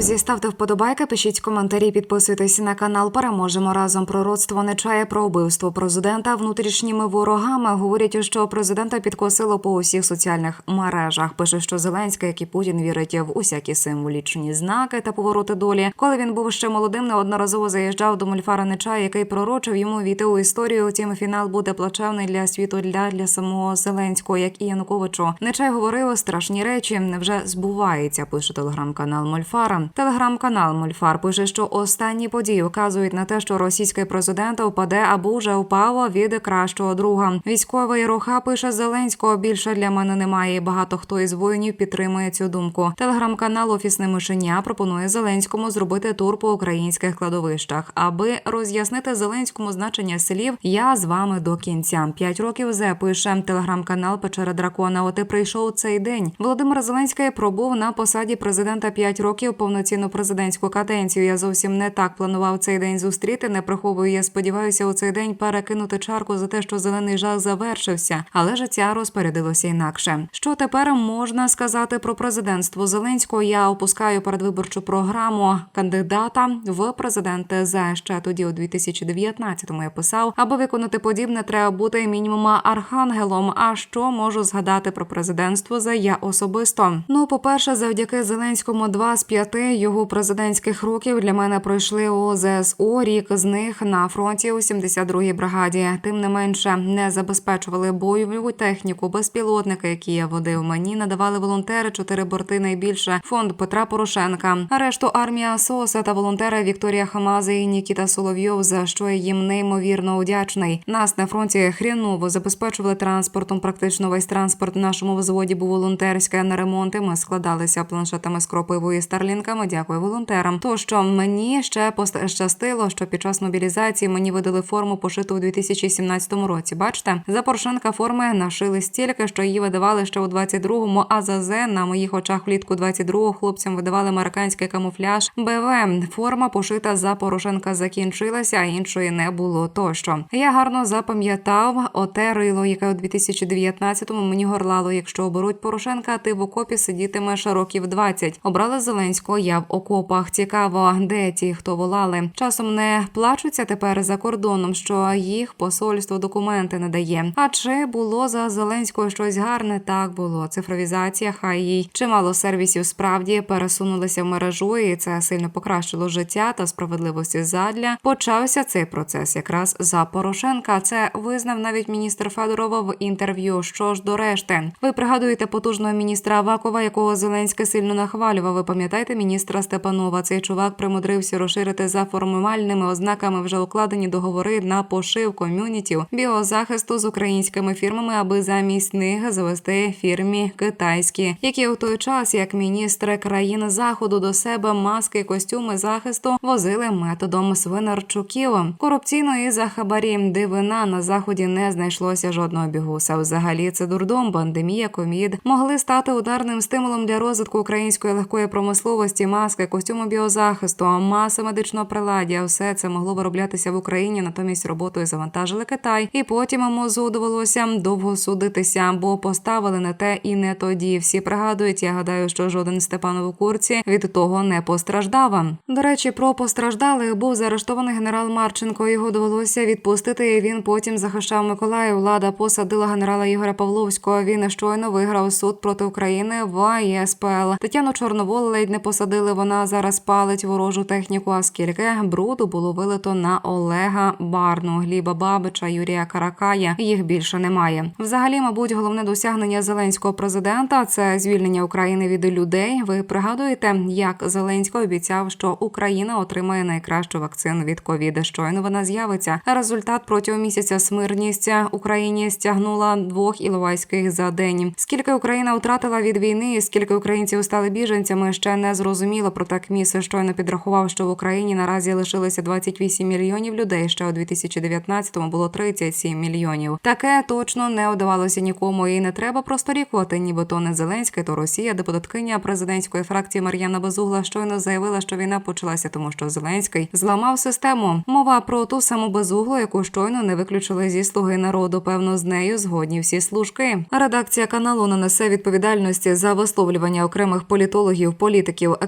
Друзі, ставте вподобайки, пишіть коментарі, підписуйтесь на канал. Переможемо разом. Пророцтво не чає про вбивство президента внутрішніми ворогами. Говорять, що президента підкосило по усіх соціальних мережах. Пише, що Зеленський, як і Путін, вірить в усякі символічні знаки та повороти долі. Коли він був ще молодим, неодноразово заїжджав до Мульфара Нечая, який пророчив йому війти у історію. Утім, фінал буде плачевний для світу для, для самого Зеленського, як і Януковичу. Нечай говорив страшні речі. Невже збувається? Пише телеграм-канал Мольфара. Телеграм-канал Мольфар пише, що останні події вказують на те, що російський президент впаде або вже впав від кращого друга. Військовий руха пише Зеленського. Більше для мене немає. І Багато хто із воїнів підтримує цю думку. Телеграм-канал Офісне мишеня пропонує Зеленському зробити тур по українських кладовищах, аби роз'яснити Зеленському значення слів. Я з вами до кінця. П'ять років зе пише телеграм-канал Печера Дракона. От і прийшов цей день. Володимир Зеленський пробув на посаді президента 5 років повноцінну президентську каденцію. Я зовсім не так планував цей день зустріти. Не приховую. Я сподіваюся, у цей день перекинути чарку за те, що зелений жах завершився, але життя розпорядилося інакше. Що тепер можна сказати про президентство Зеленського? Я опускаю передвиборчу програму кандидата в президенти за ще тоді, у 2019-му Я писав, аби виконати подібне, треба бути мінімум архангелом. А що можу згадати про президентство за я особисто? Ну, по перше, завдяки Зеленському, два з п'яти його президентських років для мене пройшли у ЗСУ. Рік з них на фронті у 72-й бригаді. Тим не менше не забезпечували бойову техніку, безпілотники, які я водив. Мені надавали волонтери чотири борти. Найбільше фонд Петра Порошенка. А решту армія СОСа та волонтери Вікторія Хамази і Нікіта Соловйов. За що я їм неймовірно вдячний. Нас на фронті хріново забезпечували транспортом. Практично весь транспорт в нашому взводі був волонтерський. На ремонти ми складалися планшетами з кропивою і старлінками. Дякую волонтерам. То що мені ще пощастило, що під час мобілізації мені видали форму пошиту у 2017 році. Бачите, за Порошенка форми нашили стільки, що її видавали ще у 22-му, А за Зе на моїх очах влітку 22-го хлопцям видавали американський камуфляж. БВ форма пошита за Порошенка закінчилася, а іншої не було. Тощо я гарно запам'ятав оте рило, яке у 2019-му мені горлало. Якщо оберуть Порошенка, ти в окопі сидітимеш років 20. Обрали Зеленського. Я в окопах. Цікаво, де ті, хто волали. Часом не плачуться тепер за кордоном, що їх посольство документи не дає. А чи було за Зеленського щось гарне? Так було. Цифровізація, хай їй чимало сервісів справді пересунулися в мережу, і це сильно покращило життя та справедливості задля. Почався цей процес якраз за Порошенка. Це визнав навіть міністр Федорова в інтерв'ю. Що ж до решти, ви пригадуєте потужного міністра Авакова, якого Зеленський сильно нахвалював. Ви пам'ятаєте міністра Степанова? Цей чувак примудрився розширити за формальними ознаками вже укладені договори на пошив ком'юнітів біозахисту з українськими фірмами, аби замість них завести фірмі китайські, які у той час, як міністри країн заходу до себе маски, костюми захисту возили методом свинарчуків. Корупційно і за хабарі дивина на заході не знайшлося жодного бігуса. Взагалі це дурдом, пандемія, комід могли стати ударним стимулом для розвитку української легкої промисловості, маски, костюми біозахисту, маса медичного приладдя. Все це могло вироблятися в Україні. Натомість роботою завантажили Китай, і потім мозу довелося довго судитися, бо поставили не те і не тоді. Всі пригадують. Я гадаю, що жоден Степанов у курці від того не постраждав. До речі, про постраждалих був заарештований генерал Марченко. Його довелося відпустити. і Він потім захищав Миколаїв. Влада посадила генерала Ігоря Павловського. Він щойно виграв суд проти України в ЄСПЛ. Тетяну Чорновол ледь не посадили. Вона зараз палить ворожу техніку. А скільки бруду було вилито на Олега Барну, Гліба Бабича, Юрія Каракая. Їх більше немає. Взагалі, мабуть, головне досягнення зеленського президента це звільнення України від людей. Ви пригадуєте, як Зеленський обіцяв, що Україна отримає найкращу вакцину від ковіда. Щойно вона з'явиться. Результат протягом місяця смирність Україні стягнула двох іловайських за день. Скільки Україна втратила від війни, скільки українців стали біженцями, ще не зрозуміло. Проте КМІС щойно підрахував, що в Україні наразі лишилося 28 мільйонів людей. Ще у 2019-му було 37 мільйонів. Таке точно не удавалося нікому, і не треба просто рікувати, нібито не Зеленський, то Росія, депутаткиня президентської фракції Мар'яна Безугла щойно заявила, що війна почалася, тому що Зеленський зламав систему. Мова про ту саму безуглу, яку щойно не виключили зі слуги народу. Певно, з нею згодні всі служки. Редакція каналу не несе відповідальності за висловлювання окремих політологів, політиків,